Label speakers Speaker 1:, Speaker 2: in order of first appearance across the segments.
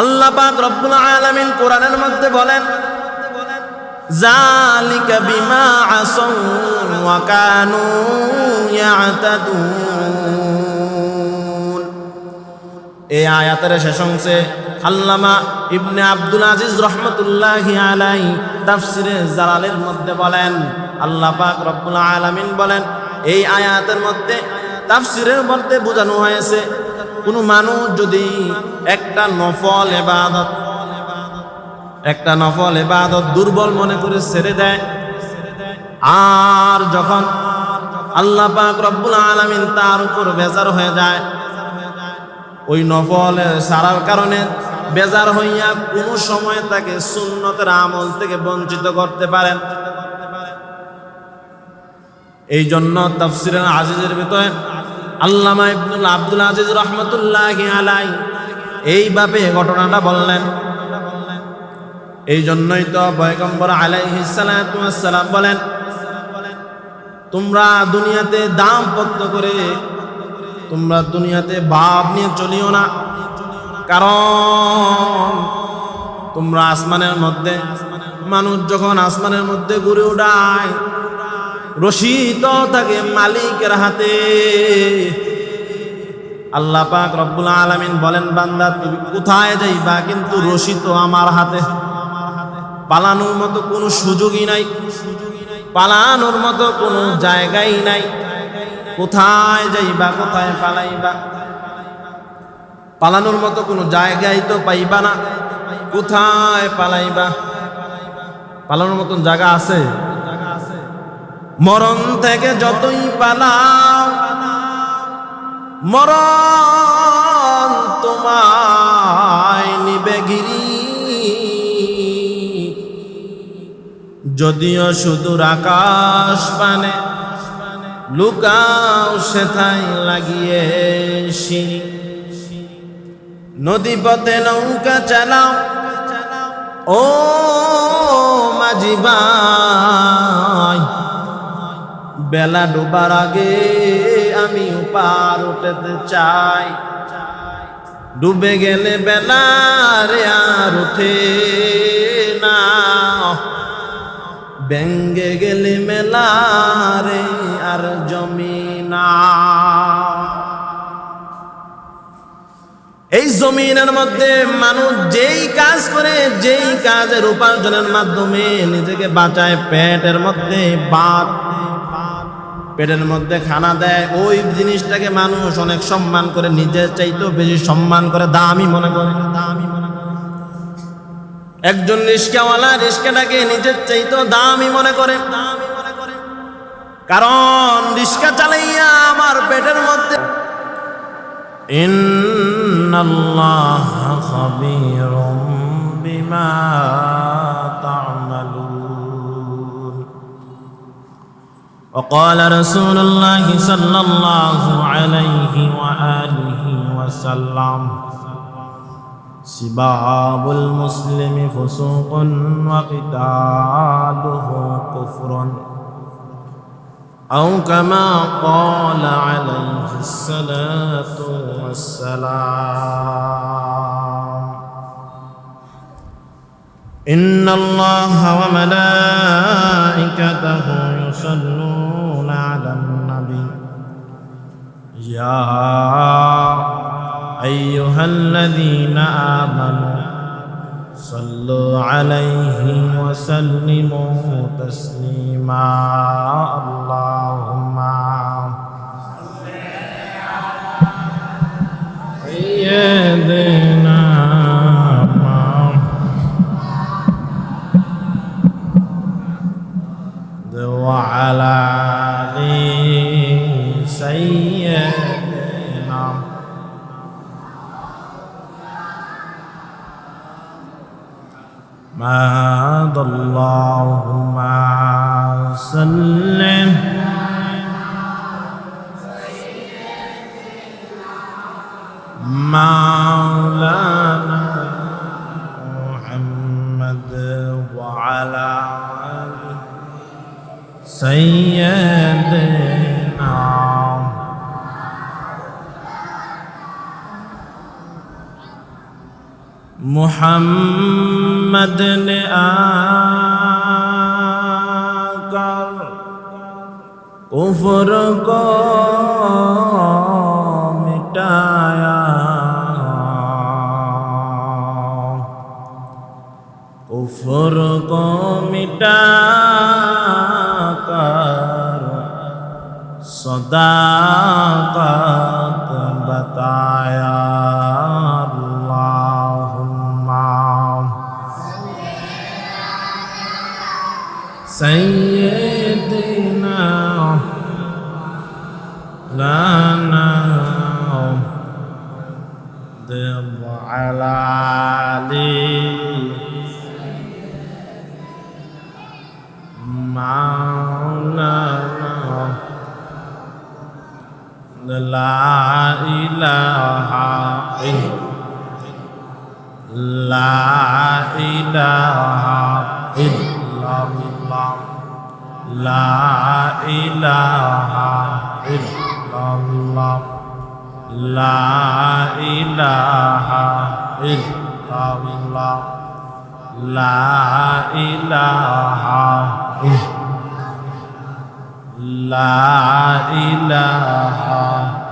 Speaker 1: আল্লাহ পাক রব্বুল আলামিন কোরআনের মধ্যে বলেন জালিকা বিমা আসাউ ওয়া কানু ইয়াতাদুন। এই আয়াতের শেষ অংশে আল্লামা ইবনে আব্দুল আজিজ রহমতুল্লাহি আলাই তাফসিরে জালালের মধ্যে বলেন, আল্লাহ পাক রব্বুল আলামিন বলেন, এই আয়াতের মধ্যে তাফসিরের মধ্যে বোঝানো হয়েছে কোনো মানুষ যদি একটা নফল এবাদত একটা নফল এবাদত দুর্বল মনে করে ছেড়ে দেয়, আর যখন আল্লাহ পাক রব্বুল আলামিন তার উপর বেজার হয়ে যায়, ওই নফল সারার কারণে বেজার হইয়া কোনো সময় তাকে সুন্নতের আমল থেকে বঞ্চিত করতে পারেন এই জন্য তফসিরের আজিজের ভিতরে আল্লামা ইবনুল আব্দুল আজিজ রহমতুল্লাহ আলাই এইভাবে ঘটনাটা বললেন। এই জন্যই তো পয়গম্বর আলাইহিসালাম বলেন, তোমরা দুনিয়াতে দাম পত্র করে, তোমরা দুনিয়াতে ভাব নিয়ে চলিও না। কারণ তোমরা আসমানের মধ্যে, মানুষ যখন আসমানের মধ্যে ঘুরে উড়ায় রশি তো থাকে মালিকের হাতে। আল্লাহ পাক রব্বুল আলামিন বলেন, বান্দা, তুমি কোথায় যাইবা? কিন্তু রশি তো আমার হাতে। পালানোর মতো কোনো সুযোগই নাই। পালানোর মতো কোনো জায়গাই নাই। কোথায় যাইবা, কোথায় পালাইবা? পালানোর মতো কোনো জায়গায় তো পাইবা না। কোথায় পালাইবা? পালানোর মতন জায়গা আছে? মরণ থেকে যতই পালাও, মরণ তোমায় নিবে গিরি। যদিও সুদূর আকাশ পানে, লুকাও সেথাই লাগিয়ে সিঁড়ি। নদী পথে নৌকা চালাও, ও মাঝি ভাই বেলা ডোবার আগে আমি পার উঠতে চাই। ডুবে গেলে বেলা রে আর উঠে না। ব্যঙ্গে গেলে মেলা রে আর জমি না। এই জমিনের মধ্যে মানুষ যেই কাজ করে, যেই কাজের উপার্জনের মাধ্যমে নিজেকে বাঁচায়, পেটের মধ্যে বাদ পেটের মধ্যে খানা দেয়, ওই জিনিসটাকে মানুষ অনেক সম্মান করে, নিজের চাইতেও বেশি সম্মান করে, দামি মনে করে, দামি মনে করে। একজন রিস্কাওয়ালা রিস্কাটাকে নিজের চাইতেও দামি মনে করে, দামি মনে করে। কারণ রিস্কা চালাইয়া আমার পেটের মধ্যে ইন্নাল্লাহ খবীরুম বিমা وقال رسول الله صلى الله عليه وآله وسلم سباب المسلم فسوق وقتاله كفر. أو كما قال عليه الصلاة والسلام إن الله وملائكته يصلون يا أيها الذين آمنوا صلوا عليه وسلموا تسليما. اللهم سيدنا وعلى آل سيدنا ما اللهم سلم مولانا محمد وعلى سيدنا محمد সবর মিটায়া কুফর কো মিটা কর সদাকত বতায়া আল্লাহুম্মা। সাই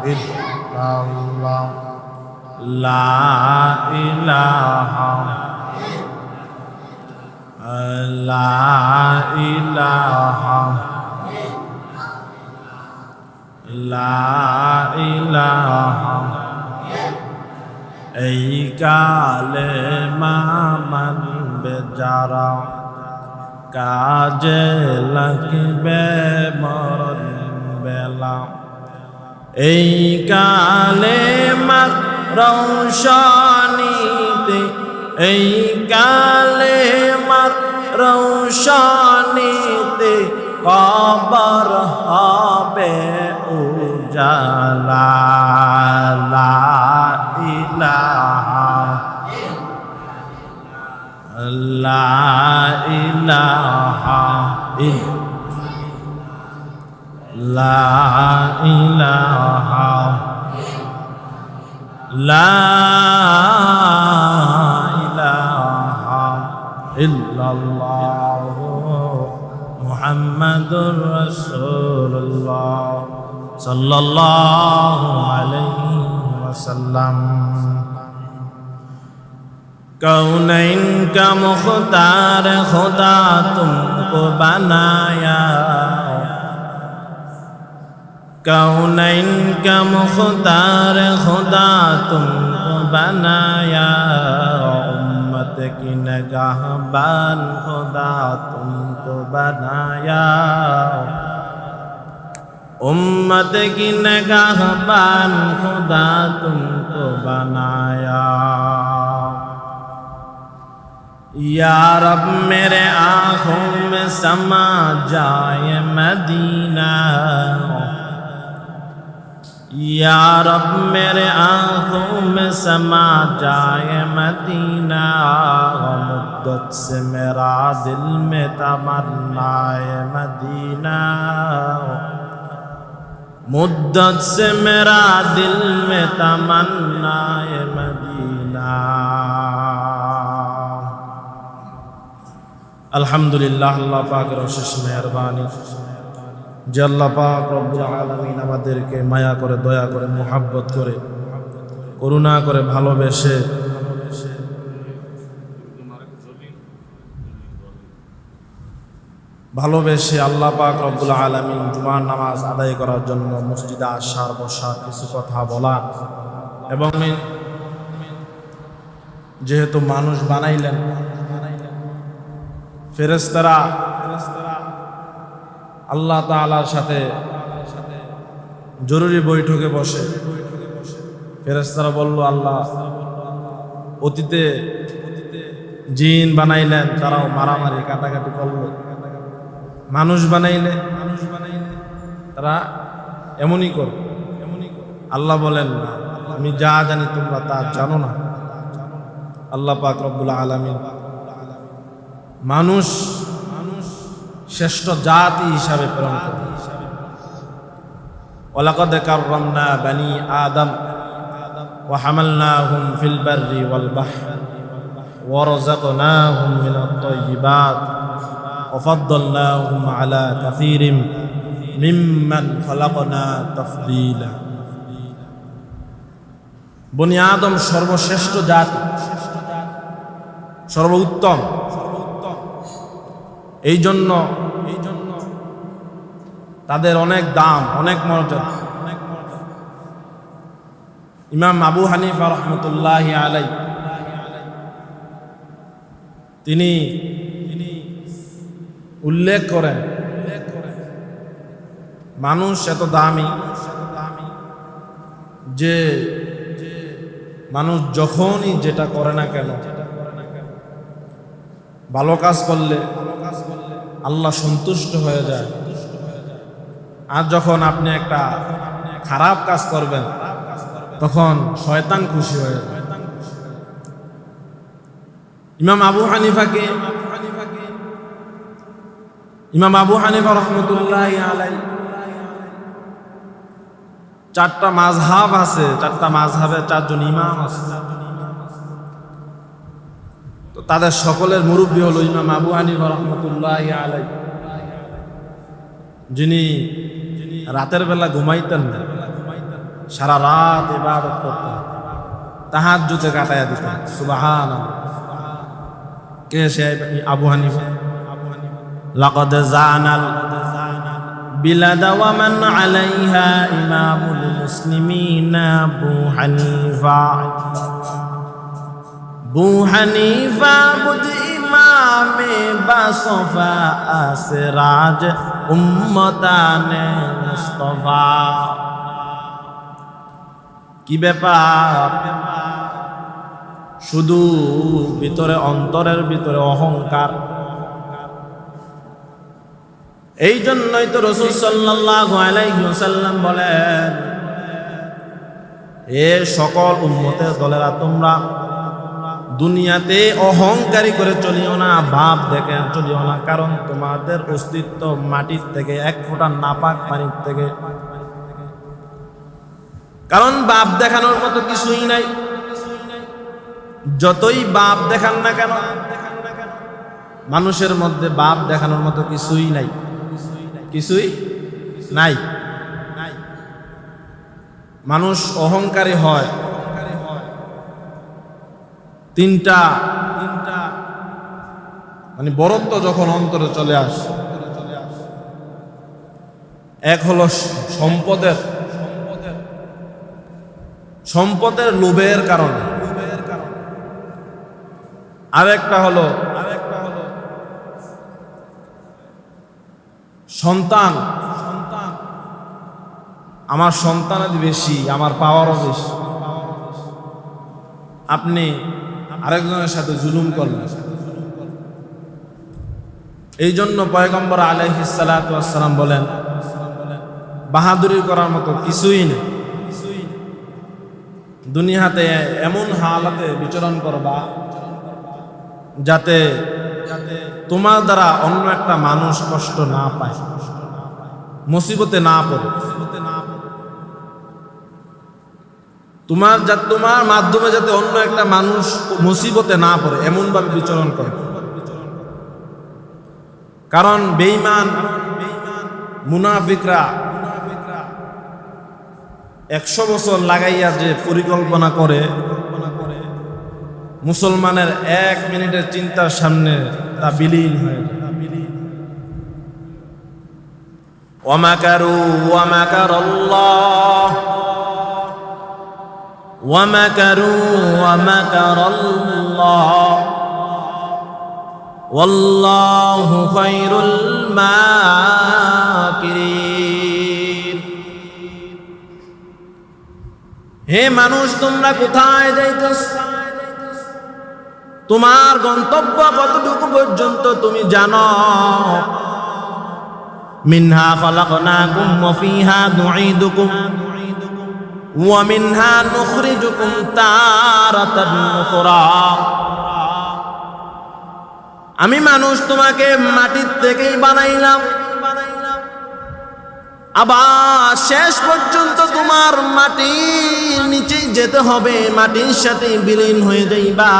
Speaker 1: illallah La ilaha La ilaha La ilaha এই কালে মানবে যারা কাজে লাগবে মরণ বেলা এই কালে মার রৌশনীতে এই কালে মার রৌশনীতে কবর হবে উজালা ইলাহা লা ইলাহা লা ইলাহা লা ইলাহা ইল্লাল্লাহ মুহাম্মাদুর রাসূলুল্লাহ সাল্লাল্লাহু আলাইহি ওয়াসাল্লাম। کونین کا مختار خدا تم کو بنایا कौनैन का मुख्तार खुदा तुमको बनाया? उम्मत की नगाहबान खुदा तुमको बनाया। उम्मत की नगाहबान खुदा तुमको बनाया। या रब मेरे आँखों में समा जाए मदीना। یا رب میرے آنکھوں میں سما جائے مدینہ مدت سے میرا دل میں تمنائے مدینہ مدت سے میرا دل میں تمنائے مدینہ الحمدللہ اللہ پاک روشش مہربانی যে আল্লাহ পাক রব্বুল আলামিন আমাদেরকে মায়া করে, দয়া করে, মোহাব্বত করে, করুণা করে ভালোবেসে ভালোবেসে আল্লাহ পাক রব্বুল আলামিন জুমার নামাজ আদায় করার জন্য মসজিদে আসার বসা কিছু কথা বলা এবং যেহেতু মানুষ বানাইলেন ফেরেস্তারা আল্লাহ তালার সাথে জরুরি বৈঠকে বসে। ফেরেস্তারা বলল, আল্লাহ, অতীতে জিন বানাইলেন, তারাও মারামারি, কাটাকাটি করল। মানুষ বানাইলে মানুষ বানাইলে তারা এমনই কর এমনই আল্লাহ বলেন, না, আমি যা জানি তোমরা তা জানো না। আল্লাহ পাক রব্বুল আলমিন মানুষ মানুষ শ্রেষ্ঠ জাতি হিসাবে প্রেরণ করে ওলাকদ কাররামনা বানি আদম ওয়া হামালনাহুম ফিল বাররি ওয়াল বাহর ওয়া রাযাকনাহুম মিনাত তাইয়্যিবাত ওয়া ফাদ্দালনাহুম আলা কাসীরিম মিম্মান তাফদীলা। বনি আদম সর্বশ্রেষ্ঠ জাতি, সর্বোত্তম। এই জন্য এই জন্য তাদের অনেক দাম, অনেক মর্যাদা। ইমাম আবু হানিফা রহমতুল্লাহ আলাই তিনি উল্লেখ করেন, মানুষ এত দামি যে মানুষ যখনই যেটা করে না কেন, ভালো কাজ করলে আল্লাহ সন্তুষ্ট হয়ে যায়। আর যখন আপনি একটা খারাপ কাজ করবেন, তখন শয়তান খুশি হয়ে যায়। ইমাম আবু হানিফাকে, ইমাম আবু হানিফা রহমতুল্লাহ আলাই, চারটা মাঝহাব আছে, চারটা মাঝহাবের চারজন ইমাম আছে। তাদের সকলের মুরব্বী হলো ইমাম আবু হানিফা রহমতুল্লাহ আলাই যিনি রাতের বেলা ঘুমাইতেন না সারা রাত ইবাদত করতেন তাহার জুতে কাটাইয়া দিতেন সুবাহান কে সে আবু হানিফা لقد زعنا البلاد ومن عليها إمام المسلمين أبو حنيفة বুহানিফা বুধ ইমামে বাসফা আসরাজ উম্মতানে মুস্তফা কি ব্যাপার? শুধু ভিতরে অন্তরের ভিতরে অহংকার। এই জন্যই তো রসুল সাল্লাম বলেন, এ সকল উন্মতের দলেরা তোমরা দুনিয়াতে অহংকারী করে চলিও না, ভাব দেখে চলিও না। কারণ তোমাদের অস্তিত্ব মাটির থেকে, এক ফোঁটা নাপাক পানির থেকে। কারণ বাপ দেখানোর মতো কিছুই নাই। যতই বাপ দেখান না কেন, মানুষের মধ্যে বাপ দেখানোর মতো কিছুই নাই। কিছুই নাই। মানুষ অহংকারী হয়। তিনটা তিনটা মানে বরত্ব যখন অন্তরে চলে আসে এক হলো সম্পদের সম্পদের সম্পদের লোভের কারণে। আরেকটা হলো আরেকটা হলো সন্তান। সন্তান। আমার সন্তানাদি বেশি আমার পাওয়ারও বেশি। আপনি আরেকজনের সাথে জুলুম করলেন এই জন্য পয়গম্বর আলহিসাল্লাম বলেন, বাহাদুরি করার মতো কিছুই নেই। দুনিয়াতে এমন হালাতে বিচরণ করবা যাতে তোমার দ্বারা অন্য একটা মানুষ কষ্ট না পায়, মুসিবতে না পড়ে। তোমার যা তোমার মাধ্যমে যাতে অন্য একটা মানুষ মুসিবতে না পড়ে এমন ভাবে বিচরণ করে। কারণ বেইমান মুনাফিকরা একশো বছর লাগাইয়া যে পরিকল্পনা করে, মুসলমানের এক মিনিটের চিন্তার সামনে তা বিলীন হয়ে ওয়ামাকার আল্লাহ ওয়ামাকারু ওয়ামাকার আল্লাহ والله خير الماكرين হে মানুষ তোমরা কোথায় যাইতেছ তোমার গন্তব্য কতটুকু পর্যন্ত তুমি জানো মিনহা খলাকনাকুম ওয়া ফিহা নুঈদুকুম আমি মানুষ তোমাকে মাটির থেকেই বানাইলাম। আবার শেষ পর্যন্ত তোমার মাটির নিচেই যেতে হবে, মাটির সাথে বিলীন হয়ে যাইবা।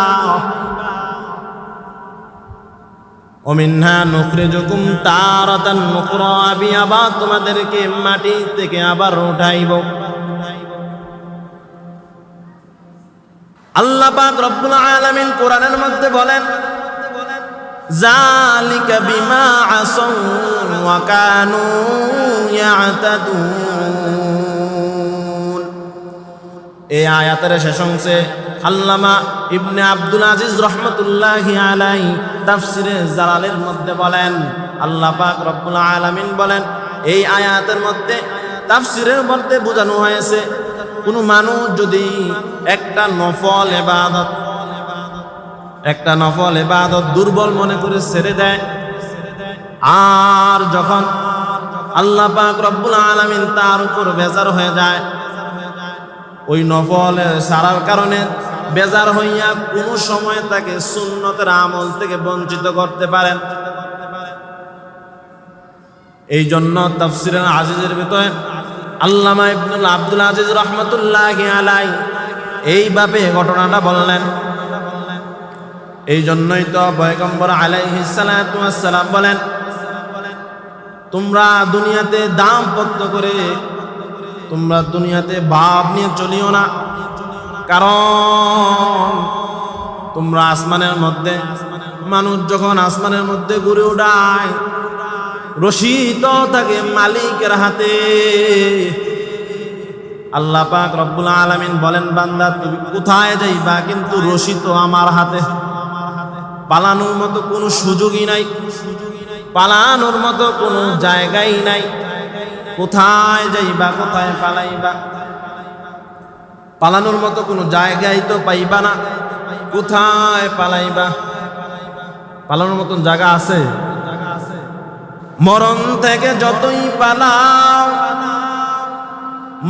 Speaker 1: অমিনহা নুকরে যুকুম তারাতান নুকরা আমি আবার তোমাদেরকে মাটি থেকে আবার উঠাইব। আল্লাহ রব্বুল আলামিন কোরআনের মধ্যে বলেন জালিকা বিমা আয়াতের আল্লামা ইবনে আব্দুল আজিজ তাফসিরে জালালের মধ্যে বলেন, আল্লাহ পাক রব্বুল আলামিন বলেন, এই আয়াতের মধ্যে তাফসিরের মধ্যে বোঝানো হয়েছে কোনো মানুষ যদি একটা নফল এবাদত একটা নফল এবাদত দুর্বল মনে করে ছেড়ে দেয়, আর যখন আল্লাহ পাক রব্বুল আলামিন তার উপর বেজার হয়ে যায়, ওই নফল সারার কারণে বেজার হইয়া কোনো সময় তাকে সুন্নতের আমল থেকে বঞ্চিত করতে পারেন এই জন্য তাফসিরের আজিজের ভিতরে আল্লামা ইবনুল আব্দুল আজিজ রহমতুল্লাহ আলাই এইভাবে ঘটনাটা বললেন। এই জন্যই তো পয়গম্বর আলাইহিসালাম বলেন, তোমরা দুনিয়াতে দাম পত্র করে, তোমরা দুনিয়াতে ভাব নিয়ে চলিও না। কারণ তোমরা আসমানের মধ্যে, মানুষ যখন আসমানের মধ্যে ঘুরে উড়ায় রশিদ থাকে মালিকের হাতে। আল্লাহ পাক রব্বুল আলামিন বলেন, বান্দা, তুমি কোথায় যাইবা? কিন্তু রশিদ আমার হাতে। পালানোর মতো কোনো সুযোগই নাই। পালানোর মতো কোনো জায়গাই নাই। কোথায় যাইবা, কোথায় পালাইবা? পালানোর মতো কোনো জায়গায় তো পাইবা না। কোথায় পালাইবা? পালানোর মতন জায়গা আছে? মরণ থেকে যতই পালাও,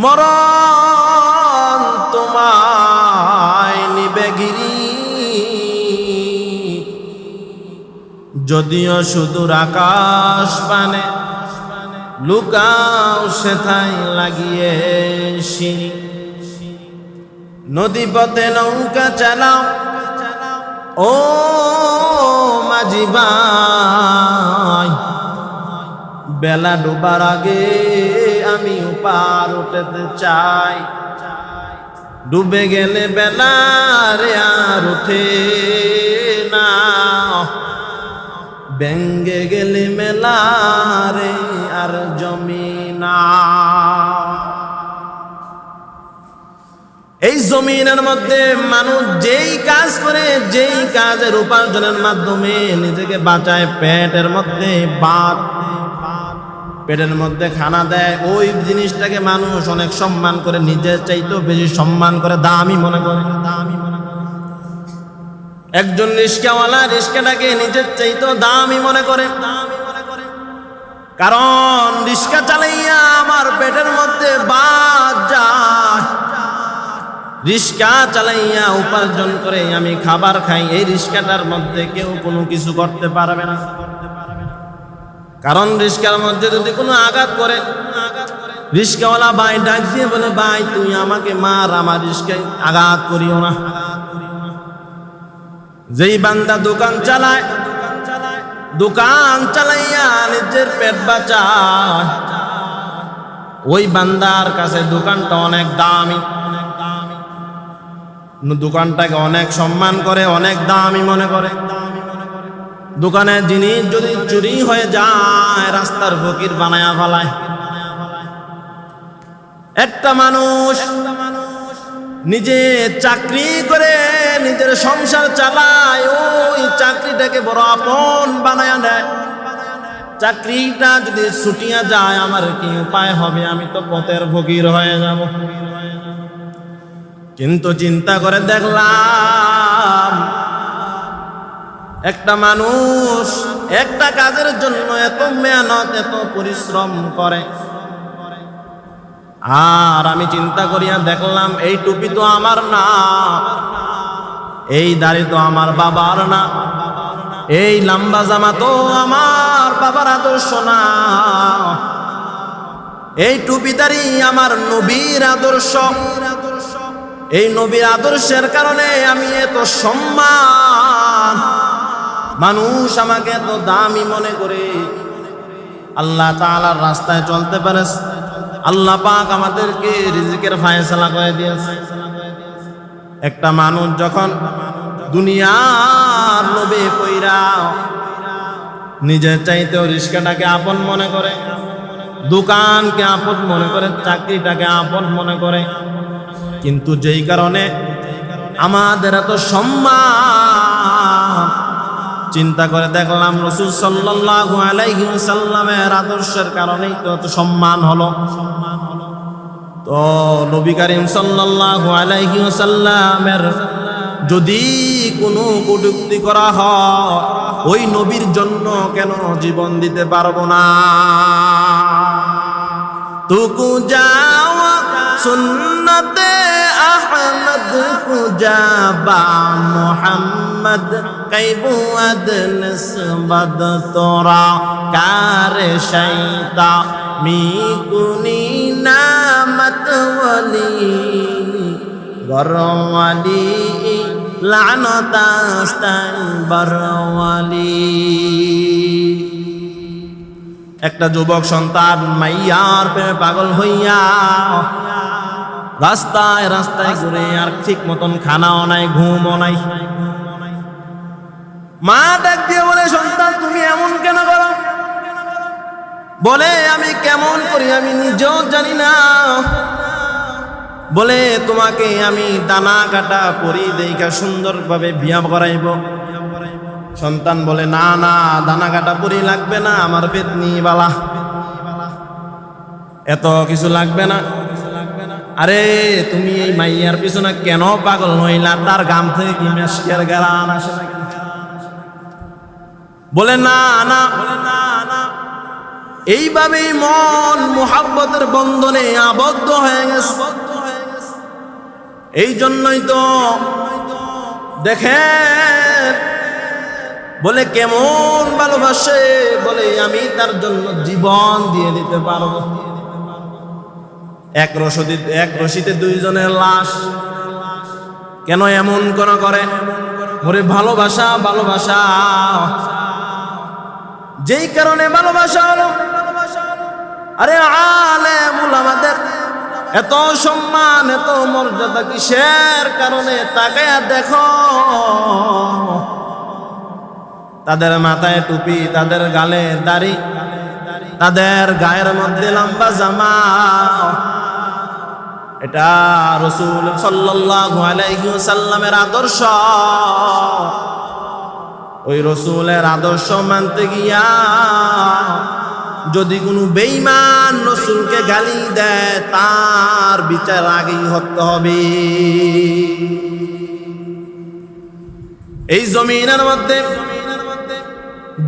Speaker 1: মরণ তোমায় নিবে গিরি। যদিও সুদূর আকাশ পানে, লুকাও সেথাই লাগিয়ে সিঁড়ি। নদী পথে নৌকা চালাও, ও মাঝি ভাই বেলা ডোবার আগে আমি পার উঠতে চাই। ডুবে গেলে বেলা রে আর উঠে না। ব্যঙ্গে গেলে মেলা রে আর জমি না। এই জমিনের মধ্যে মানুষ যেই কাজ করে, যেই কাজের উপার্জনের মাধ্যমে নিজেকে বাঁচায়, পেটের মধ্যে বাদ পেটের মধ্যে খানা দেয়, ওই জিনিসটাকে মানুষ অনেক সম্মান করে, নিজের চাইতেও বেশি সম্মান করে, দামি মনে করে। দামি মনে একজন রিস্কাওয়ালা রিস্কাটাকে নিজের চাইতেও দামি মনে করে দামি মনে করে। কারণ রিস্কা চালাইয়া আমার পেটের মধ্যে বাদ যায়। রিস্কা চালাইয়া উপার্জন করে আমি খাবার খাই, এই রিস্কাটার মধ্যে কেউ কোনো কিছু করতে পারবে না। কারণ রিস্কার মধ্যে যদি কোনো আঘাত করে, রিস্কাওয়ালা ভাই ডাক দিয়ে বলে, ভাই, তুই আমাকে মার, আমার রিস্কায় আঘাত করিও না। যেই বান্দা দোকান চালায়, দোকান চালাইয়া নিজের পেট বাঁচায়। ওই বান্দার কাছে দোকানটা অনেক দামি। দোকানটাকে অনেক সম্মান করে, অনেক দামি মনে করে। দোকানের জিনিস যদি চুরি হয়ে যায়, রাস্তার ফকির বানায়া ফেলায়। একটা মানুষ নিজে চাকরি করে, নিজের সংসার চালায়, ওই চাকরিটাকে বড় আপন বানায়া দেয়। চাকরিটা যদি ছুটিয়া যায়, আমার কি উপায় হবে? আমি তো পথের ফকির হয়ে যাব। কিন্তু চিন্তা করে দেখলাম একটা মানুষ একটা কাজের জন্য এত মেহনত, এত পরিশ্রম করে। আর আমি চিন্তা করিয়া দেখলাম, এই টুপি তো আমার না, এই দাড়ি তো আমার বাবার না, এই লম্বা জামা তো আমার বাবার আদর্শ না। এই টুপিদারি আমার নবীর আদর্শ। এই নবীর আদর্শের কারণে আমি এত সম্মান মানুষ আমাকে এত দামি মনে করে। আল্লাহ তাআলার রাস্তায় চলতে পারে আল্লাহ পাক আমাদেরকে রিজিকের ফায়সালা করে দিয়েছে। একটা মানুষ যখন দুনিয়ার লোভে কইরা নিজের চাইতেও রিস্কাটাকে আপন মনে করে, দোকানকে আপন মনে করে, চাকরিটাকে আপন মনে করে, কিন্তু যেই কারণে আমাদের এত সম্মান চিন্তা করে দেখলাম রসুল সাল্লাল্লাহু আলাইহি সাল্লামের আদর্শের কারণেই তো এত সম্মান হলো। তো নবী করিম আলাইহি সাল্লামের যদি কোনো কটুক্তি করা হয়, ওই নবীর জন্য কেন জীবন দিতে পারব না? তুকু যাওয়া সুন্নতে আহমদ কুজাবা মোহাম্মদ কৈবুয়াদ নিসবত তোরা, কার শৈতা মি কুনি নামত ওলি বরওয়ালি লানতাস্তান বরওয়ালি একটা যুবক সন্তান মাইয়ার প্রেমে পাগল হইয়া রাস্তায় রাস্তায় ঘুরে আর ঠিক মতন খানাও নাই, ঘুমও নাই। মা ডাক দিয়ে বলে, সন্তান, তুমি এমন কেন করো? বলে, আমি কেমন করি আমি নিজেও জানি না। বলে, তোমাকে আমি দানা কাটা পরি দেখা সুন্দরভাবে বিয়া করাইব। সন্তান বলে, না না দানা কাটা পরি লাগবে না, আমার পেতনি বালা। এত কিছু লাগবে না। আরে, তুমি এই মাইয়ার পিছনে কেন পাগল হইলা তার গাম থেকে মেসকের গালান বলে, না না, এইভাবেই মন মোহাব্বতের বন্ধনে আবদ্ধ হয়ে গেছে। এই জন্যই তো দেখেন বলে, কেমন ভালোবাসে? বলে, আমি তার জন্য জীবন দিয়ে দিতে পারব। এক রসদি এক রশিতে দুইজনের লাশ। কেন এমন কোন করে? ওরে, ভালোবাসা ভালোবাসা। যেই কারণে ভালোবাসা হলো। আরে আলে আমাদের, এত সম্মান, এত মর্যাদা কিসের কারণে তাকায়া দেখো? তাদের মাথায় টুপি, তাদের গালে দাড়ি, তাদের গায়ের মধ্যে লম্বা জামা। এটা রসুল সাল্লাল্লাহু সাল্লামের আদর্শ। ওই রসুলের আদর্শ মানতে গিয়া যদি কোনো বেঈমান রসুলকে গালি দেয়, তার বিচার আগেই হতে হবে। এই জমিনের মধ্যে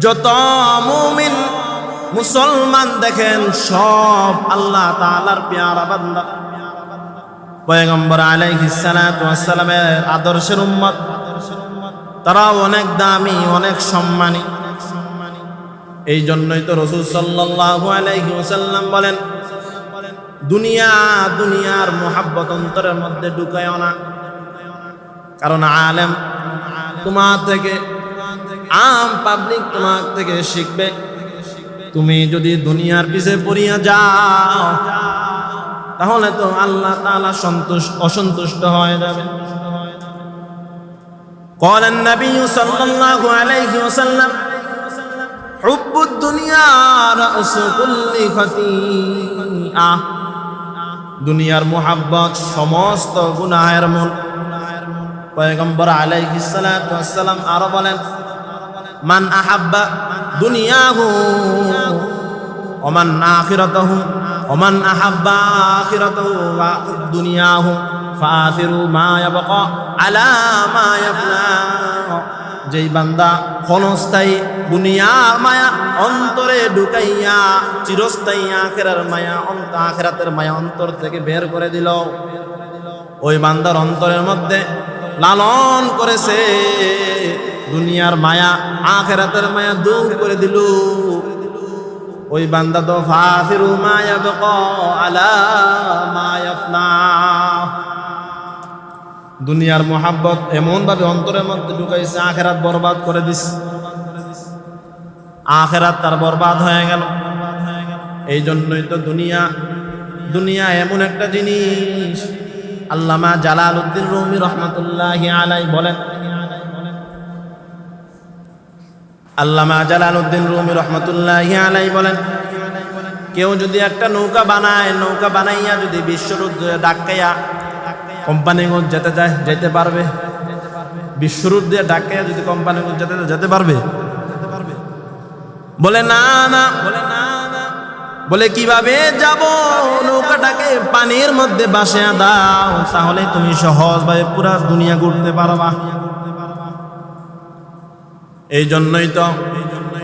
Speaker 1: যত মুমিন মুসলমান দেখেন, সব আল্লাহ তালার পেয়ারা বান্দা। পয়গম্বর আলাইহিস সালাতু ওয়াস সালামের আদর্শের উম্মত। তারা অনেক দামি, অনেক সম্মানী। এই জন্যই তো রসুল সাল্লাল্লাহু আলাইহি ওয়াসাল্লাম বলেন, দুনিয়া, দুনিয়ার মোহাব্বত অন্তরের মধ্যে ঢুকায় না। কারণ আলেম তোমার থেকে আম পাবলিক তোমার থেকে শিখবে তুমি যদি দুনিয়ার পিছে পড়িয়া যাও তাহলে তো আল্লাহ তাআলা সন্তুষ্ট অসন্তুষ্ট হয়ে যাবে قال النبي صلى الله عليه وسلم حب الدنيا رأس كل خطيئة দুনিয়ার মোহাব্বত সমস্ত গুনাহের মূল পয়গম্বর আলাইহিস সালাতু ওয়াসসালাম আরো বলেন মান আহাব্বা দুনিয়াহু, ওমান আখিরাতাহু, ওমান আহাব্বা আখিরাতাহু, ওয়া দুনিয়াহু, ফাআসিরু মা ইয়াবকা আলা মা ইয়াফনা যেই বান্দা ক্ষণস্থায়ী দুনিয়ার মায়া অন্তরে ঢুকাইয়া চিরস্থায়ী আখেরার মায়া অন্ত আখেরাতের মায়া অন্তর থেকে বের করে দিল। ওই বান্দার অন্তরের মধ্যে লালন করেছে। দুনিয়ার মায়া, আখেরাতের মায়া দূর করে দিল। ওই বান্দা তো ফাফিরু মায়া বেক, আলা মায়াফনা দুনিয়ার মোহাব্বত এমন ভাবে অন্তরের মধ্যে ঢুকাইছে, আখেরাত বরবাদ করে দিস আখেরাত তার বরবাদ হয়ে গেল। এই জন্যই তো দুনিয়া দুনিয়া এমন একটা জিনিস। আল্লামা জালাল উদ্দিন রুমি রহমতুল্লাহ আলাই বলেন আল্লামা জালাল উদ্দিন রুমি রহমতুল্লাহ আলাই বলেন, কেউ যদি একটা নৌকা বানায়, নৌকা বানাইয়া যদি বিশ্বরুদ্ধ ডাকাইয়া কোম্পানিগঞ্জ যেতে যায়, যেতে পারবে? বিশ্বরূপ দিয়ে ডাকাইয়া যদি কোম্পানিগঞ্জ যেতে যেতে পারবে? বলে, না না। বলে, না না। বলে, কীভাবে যাব? নৌকাটাকে পানির মধ্যে বাসে দাও, তাহলে তুমি সহজভাবে পুরা দুনিয়া ঘুরতে পারবা। এই জন্যই তো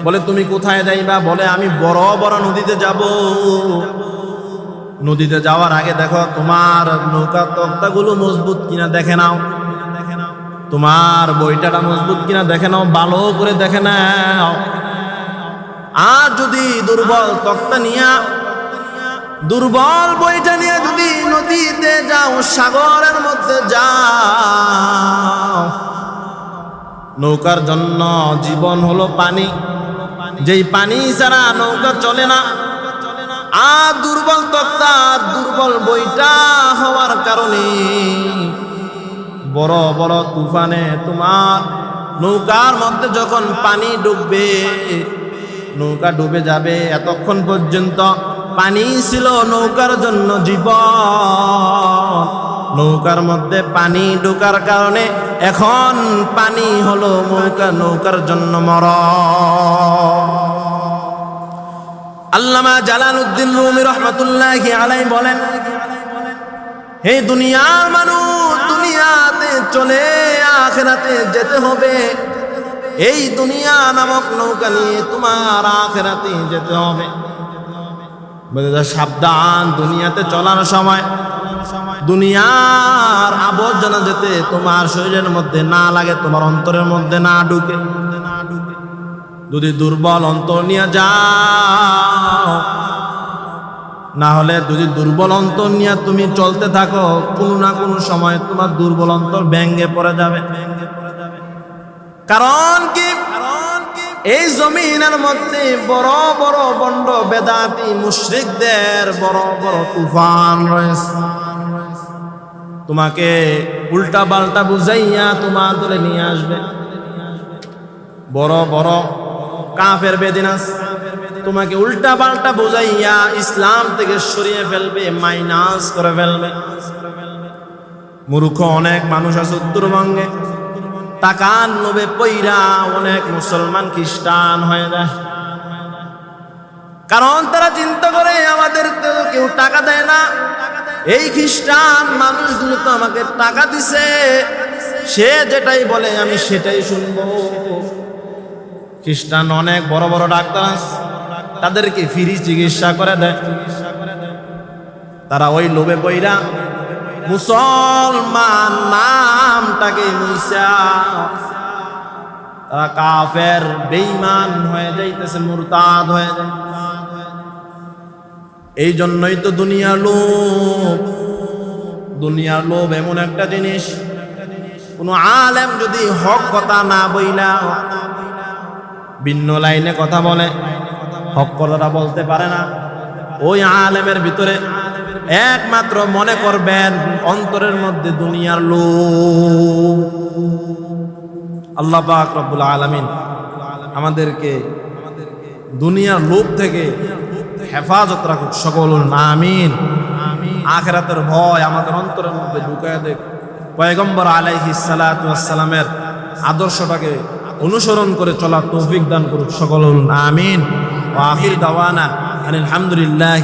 Speaker 1: বলে, তুমি কোথায় যাইবা? বলে, আমি বড় বড় নদীতে যাব। নদীতে যাওয়ার আগে দেখো, তোমার নৌকা তক্তাগুলো মজবুত কিনা দেখে নাও। তোমার বইটাটা মজবুত কিনা দেখে নাও, ভালো করে দেখে নাও। আর যদি দুর্বল তক্তা নিয়া, দুর্বল বইটা নিয়ে যদি নদীতে যাও, সাগরের মধ্যে যাও নৌকার জন্য জীবন হলো পানি। যেই পানি ছাড়া নৌকা চলে না। আর দুর্বল তক্তা, দুর্বল বইটা হওয়ার কারণে বড় বড় তুফানে তোমার নৌকার মধ্যে যখন পানি ডুববে, নৌকা ডুবে যাবে এতক্ষণ পর্যন্ত পানি ছিল নৌকার জন্য জীবন। নৌকার মধ্যে পানি ঢোকার কারণে এখন পানি হলো নৌকা, নৌকার জন্য মর আল্লামা জালাল উদ্দিন রুমি রহমতুল্লাহ আলাই বলেন, হে দুনিয়ার মানুষ, দুনিয়াতে চলে আখেরাতে যেতে হবে। এই দুনিয়া নামক নৌকা নিয়ে তোমার আখেরাতে যেতে হবে। সাবধান, দুনিয়াতে চলার সময় দুনিয়ার আবর্জনা যেতে তোমার শরীরের মধ্যে না লাগে, তোমার অন্তরের মধ্যে না ঢুকে। যদি দুর্বল অন্তর নিয়ে যাও, না হলে যদি দুর্বল অন্তর নিয়ে তুমি চলতে থাকো, কোনো না কোনো সময় তোমার দুর্বল অন্তর ব্যঙ্গে পড়ে যাবে। কারণ কি? এই জমিনের মধ্যে বড় বড় বন্ড বেদাতি মুশ্রিকদের বড় বড় তুফান রয়েছে। তোমাকে উল্টা পাল্টা বুঝাইয়া তোমার দলে নিয়ে আসবে। বড় বড় কাফের বেদিনাস, তোমাকে উল্টা পাল্টা বুঝাইয়া ইসলাম থেকে সরিয়ে ফেলবে, মাইনাস করে ফেলবে। মূর্খ অনেক মানুষ আছে উত্তরবঙ্গে টাকার লোভে পইরা অনেক মুসলমান খ্রিস্টান হয়ে যায়। কারণ তারা চিন্তা করে আমাদের কেউ টাকা দেয় না। এই খ্রিস্টান মানুষগুলো তো আমাকে টাকা দিছে। সে যেটাই বলে, আমি সেটাই শুনব। খ্রিস্টান অনেক বড় বড় ডাক্তার আছে। তাদেরকে ফ্রি চিকিৎসা করে দেয়। তারা ওই লোভে পইরা মুসলমান নামটাকে মুইসা। তারা কাফের, বেঈমান হয়ে যাইতেছে, মুরতাদ হয়ে যায় এই জন্যই তো দুনিয়ার লোভ। দুনিয়ার লোভ এমন একটা জিনিস। কোন আলেম যদি হক কথা না বইলা, ভিন্ন লাইনে কথা বলে, হক কথাটা বলতে পারে না। ওই আলেমের ভিতরে একমাত্র মনে করবেন, অন্তরের মধ্যে দুনিয়ার লোভ। আল্লাহ পাক রব্বুল আলামিন আমাদেরকে দুনিয়ার লোভ থেকে হেফাজত রাখুক সকল আমিন। আখেরাতের ভয় আমাদের অন্তরের মধ্যে ঢুকায় দেখ। পয়গম্বর আলাইহি সালাতামের আদর্শটাকে অনুসরণ করে চলা তৌফিক দান করুক সকল আমিন। ও আখির দাওয়ানা আলহামদুলিল্লাহ